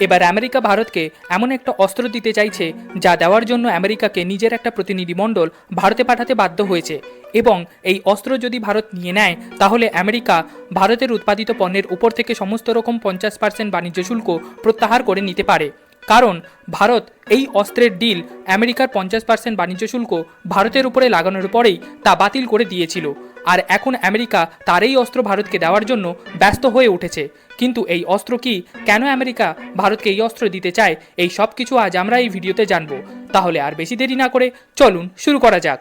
এবার আমেরিকা ভারতকে এমন একটা অস্ত্র দিতে চাইছে যা দেওয়ার জন্য আমেরিকাকে নিজের একটা প্রতিনিধিমণ্ডল ভারতে পাঠাতে বাধ্য হয়েছে। এবং এই অস্ত্র যদি ভারত নিয়ে নেয়, তাহলে আমেরিকা ভারতের উৎপাদিত পণ্যের উপর থেকে সমস্ত রকম পঞ্চাশ পার্সেন্ট বাণিজ্য শুল্ক প্রত্যাহার করে নিতে পারে। কারণ ভারত এই অস্ত্রের ডিল আমেরিকার পঞ্চাশ পার্সেন্ট বাণিজ্য শুল্ক ভারতের উপরে লাগানোর পরেই তা বাতিল করে দিয়েছিল। আর এখন আমেরিকা তার এই অস্ত্র ভারতকে দেওয়ার জন্য ব্যস্ত হয়ে উঠেছে। কিন্তু এই অস্ত্র কি? কেন আমেরিকা ভারতকে এই অস্ত্র দিতে চায়? এই সব কিছু আজ আমরা এই ভিডিওতে জানব। তাহলে আর বেশি দেরি না করে চলুন শুরু করা যাক।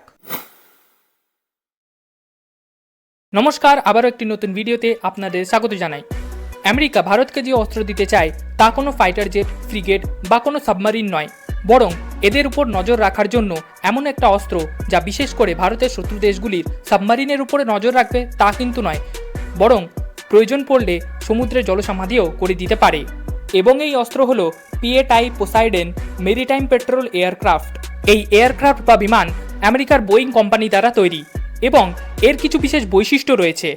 নমস্কার, আবারও একটি নতুন ভিডিওতে আপনাদের স্বাগত জানাই। আমেরিকা ভারতকে যে অস্ত্র দিতে চায়, তা কোনো ফাইটার জেট, ফ্রিগেট বা কোনো সাবমারিন নয়। বরং এদের উপর নজর রাখার জন্য এমন একটা অস্ত্র যা বিশেষ করে ভারতের শত্রু দেশগুলির সাবমারিনের উপরে নজর রাখবে তা কিন্তু নয়, বরং প্রয়োজন পড়লে সমুদ্রে জলসমাধিও করে দিতে পারে। এবং এই অস্ত্র হলো P eight I Poseidon maritime patrol aircraft. এই এয়ারক্রাফট বা বিমান আমেরিকার বোয়িং কোম্পানি দ্বারা তৈরি এবং এর কিছু বিশেষ বৈশিষ্ট্য রয়েছে।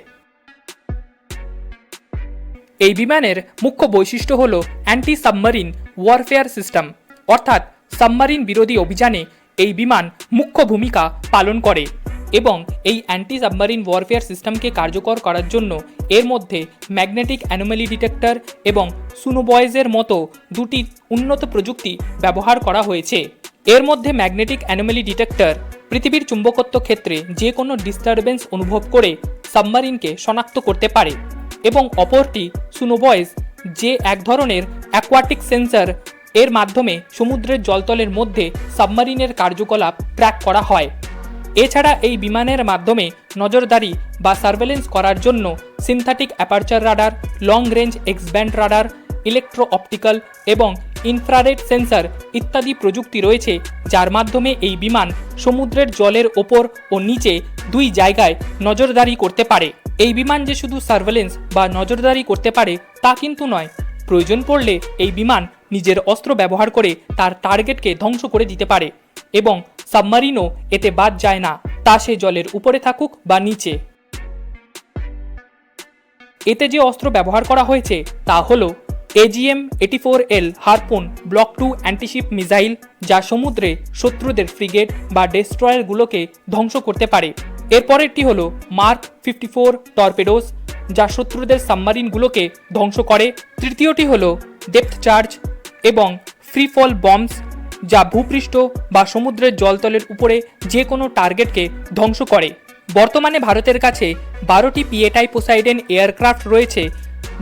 এই বিমানের মুখ্য বৈশিষ্ট্য হল অ্যান্টি সাবমারিন ওয়ারফেয়ার সিস্টেম অর্থাৎ সাবমারিন বিরোধী অভিযানে এই বিমান মুখ্য ভূমিকা পালন করে এবং এই অ্যান্টি সাবমারিন ওয়ারফেয়ার সিস্টেমকে কার্যকর করার জন্য এর মধ্যে ম্যাগনেটিক অ্যানোমালি ডিটেক্টর এবং সুনোবয়েজের মতো দুটি উন্নত প্রযুক্তি ব্যবহার করা হয়েছে। এর মধ্যে ম্যাগনেটিক অ্যানোমালি ডিটেক্টর পৃথিবীর চুম্বকত্ব ক্ষেত্রে যে কোনো ডিস্টারবেন্স অনুভব করে সাবমারিনকে শনাক্ত করতে পারে এবং অপরটি সুনোবয়েস যে এক ধরনের অ্যাকোয়াটিক সেন্সর এর মাধ্যমে সমুদ্রের জলতলের মধ্যে সাবমারিনের কার্যকলাপ ট্র্যাক করা হয়। এছাড়া এই বিমানের মাধ্যমে নজরদারি বা সার্ভেলেন্স করার জন্য synthetic aperture radar, long range X band radar, electro optical এবং ইনফ্রারেড সেন্সর ইত্যাদি প্রযুক্তি রয়েছে, যার মাধ্যমে এই বিমান সমুদ্রের জলের ওপর ও নিচে দুই জায়গায় নজরদারি করতে পারে। এই বিমান যে শুধু সার্ভেলেন্স বা নজরদারি করতে পারে তা কিন্তু নয়। প্রয়োজন পড়লে এই বিমান নিজের অস্ত্র ব্যবহার করে তার টার্গেটকে ধ্বংস করে দিতে পারে এবং সাবমারিনও এতে বাদ যায় না, তা সে জলের উপরে থাকুক বা নিচে। এতে যে অস্ত্র ব্যবহার করা হয়েছে তা হল AGM eighty four L Harpoon Block two antiship missile, যা সমুদ্রে শত্রুদের ফ্রিগেট বা ডেস্ট্রয়ারগুলোকে ধ্বংস করতে পারে। এরপরেরটি হল মার্ক ফিফটি ফোর টর্পেডোস, যা শত্রুদের সাবমারিনগুলোকে ধ্বংস করে। তৃতীয়টি হল ডেপথ চার্জ এবং ফ্রি ফল বম্বস, যা ভূপৃষ্ঠ বা সমুদ্রের জলতলের উপরে যে কোনো টার্গেটকে ধ্বংস করে। বর্তমানে ভারতের কাছে বারোটি পিএটাই পোসাইডেন এয়ারক্রাফট রয়েছে,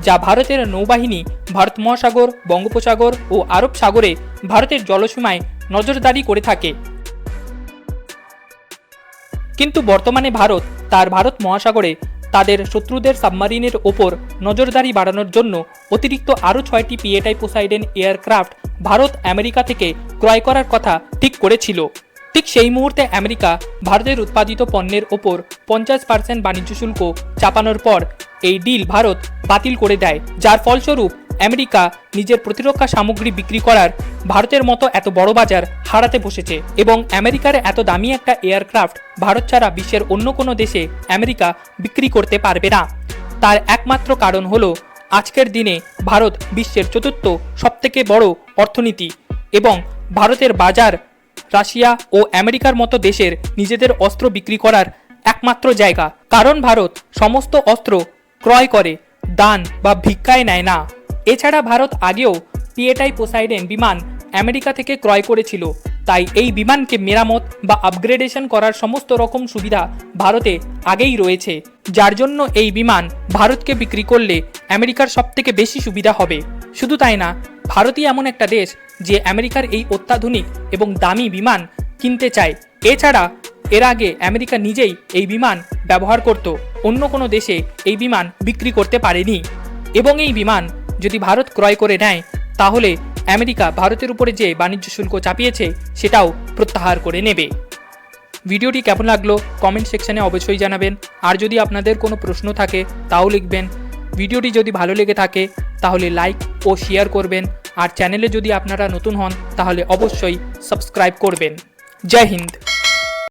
যা ভারতের নৌবাহিনী ভারত মহাসাগর, বঙ্গোপসাগর ও আরব সাগরে ভারতের জলসীমায় নজরদারি করে থাকে। কিন্তু বর্তমানে ভারত তার ভারত মহাসাগরে তাদের শত্রুদের সাবমারিনের ওপর নজরদারি বাড়ানোর জন্য অতিরিক্ত আরও ছয়টি P eight I Poseidon aircraft Bharat America থেকে ক্রয় করার কথা ঠিক করেছিল। ঠিক সেই মুহূর্তে আমেরিকা ভারতের উৎপাদিত পণ্যের ওপর পঞ্চাশ পার্সেন্ট বাণিজ্য শুল্ক চাপানোর পর এই ডিল ভারত বাতিল করে দেয়, যার ফলস্বরূপ আমেরিকা নিজের প্রতিরক্ষা সামগ্রী বিক্রি করার ভারতের মতো এত বড় বাজার হারাতে বসেছে এবং আমেরিকার এত দামি একটা এয়ারক্রাফট ভারত ছাড়া বিশ্বের অন্য কোনো দেশে আমেরিকা বিক্রি করতে পারবে না। তার একমাত্র কারণ হলো আজকের দিনে ভারত বিশ্বের চতুর্থ সবথেকে বড় অর্থনীতি এবং ভারতের বাজার রাশিয়া ও আমেরিকার মতো দেশের নিজেদের অস্ত্র বিক্রি করার একমাত্র জায়গা। কারণ ভারত সমস্ত অস্ত্র ক্রয় করে, দান বা ভিক্ষায় নেয় না। এছাড়া ভারত আগেও পিএটাই পোসাইডেন বিমান আমেরিকা থেকে ক্রয় করেছিল। তাই এই বিমানকে মেরামত বা আপগ্রেডেশন করার সমস্ত রকম সুবিধা ভারতে আগেই রয়েছে। যার জন্য এই বিমান ভারতকে বিক্রি করলে আমেরিকার সবথেকে বেশি সুবিধা হবে। শুধু তাই না, ভারতই এমন একটা দেশ যে আমেরিকার এই অত্যাধুনিক এবং দামি বিমান কিনতে চায়। এছাড়া এর আগে আমেরিকা নিজেই এই বিমান ব্যবহার করত। অন্য কোনো দেশে এই বিমান বিক্রি করতে পারেনি। এবং এই বিমান যদি ভারত ক্রয় করে নেয়, তাহলে আমেরিকা ভারতের উপরে যে বাণিজ্য শুল্ক চাপিয়েছে, সেটাও প্রত্যাহার করে নেবে। ভিডিওটি কেমন লাগল কমেন্ট সেকশানে অবশ্যই জানাবেন। আর যদি আপনাদের কোনো প্রশ্ন থাকে, তাও লিখবেন। ভিডিওটি যদি ভালো লেগে থাকে, তাহলে লাইক ও শেয়ার করবেন। আর চ্যানেলে যদি আপনারা নতুন হন, তাহলে অবশ্যই সাবস্ক্রাইব করবেন। জয় হিন্দ।